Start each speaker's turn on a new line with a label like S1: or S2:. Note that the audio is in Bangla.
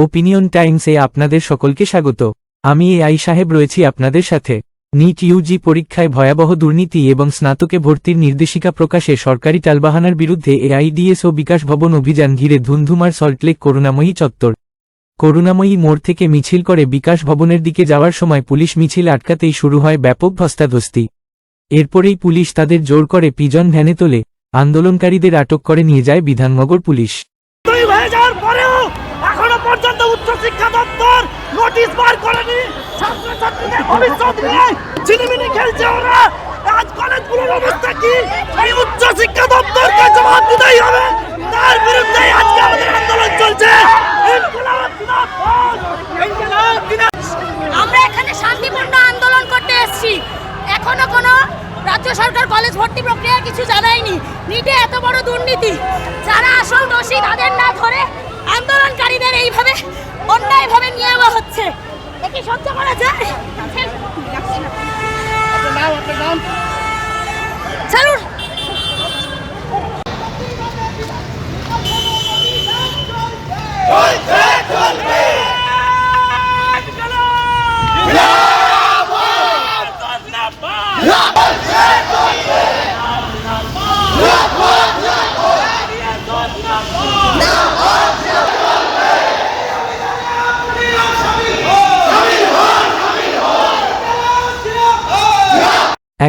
S1: ওপিনিয়ন টাইমসে আপনাদের সকলকে স্বাগত। আমি এ আই সাহেব রয়েছি আপনাদের সাথে। নিট ইউজি পরীক্ষায় ভয়াবহ দুর্নীতি এবং স্নাতকে ভর্তির নির্দেশিকা প্রকাশে সরকারি টালবাহানার বিরুদ্ধে এআইডিএস ও বিকাশ ভবন অভিযান ঘিরে ধুন্ধুমার সল্টলেক করুণাময়ী চত্বর। করুণাময়ী মোড় থেকে মিছিল করে বিকাশ ভবনের দিকে যাওয়ার সময় পুলিশ মিছিল আটকাতেই শুরু হয় ব্যাপক ধস্তাধস্তি। এরপরেই পুলিশ তাদের জোর করে পিজন ভ্যানে তোলে। আন্দোলনকারীদের আটক করে নিয়ে যায় বিধাননগর পুলিশ।
S2: উচ্চশিক্ষা দপ্তর নোটিশ বার করেনি। ছাত্রছাত্রীদের ভবিষ্যৎ নিয়ে ঝিলিমিলি খেলছে ওরা। আজ কলেজগুলোর অবস্থা কি? এই উচ্চশিক্ষা দপ্তরকে জবাব দিতেই হবে। তার বিরুদ্ধে আজকে আমাদের আন্দোলন চলছে!
S3: আমরা এখানে শান্তিপূর্ণ আন্দোলন করতে এসেছি। এখনও কোনো রাজ্য সরকার কলেজ ভর্তি প্রক্রিয়ার কিছু জানায়নি। নিটে এত বড় দুর্নীতি। যারা আসল দোষী তাদের না ধরে আন্দোলনকারীদের এইভাবে অন্যায়ভাবে নিয়ে যাওয়া হচ্ছে এ কি সহ্য করা যায়? ছাড়ুন।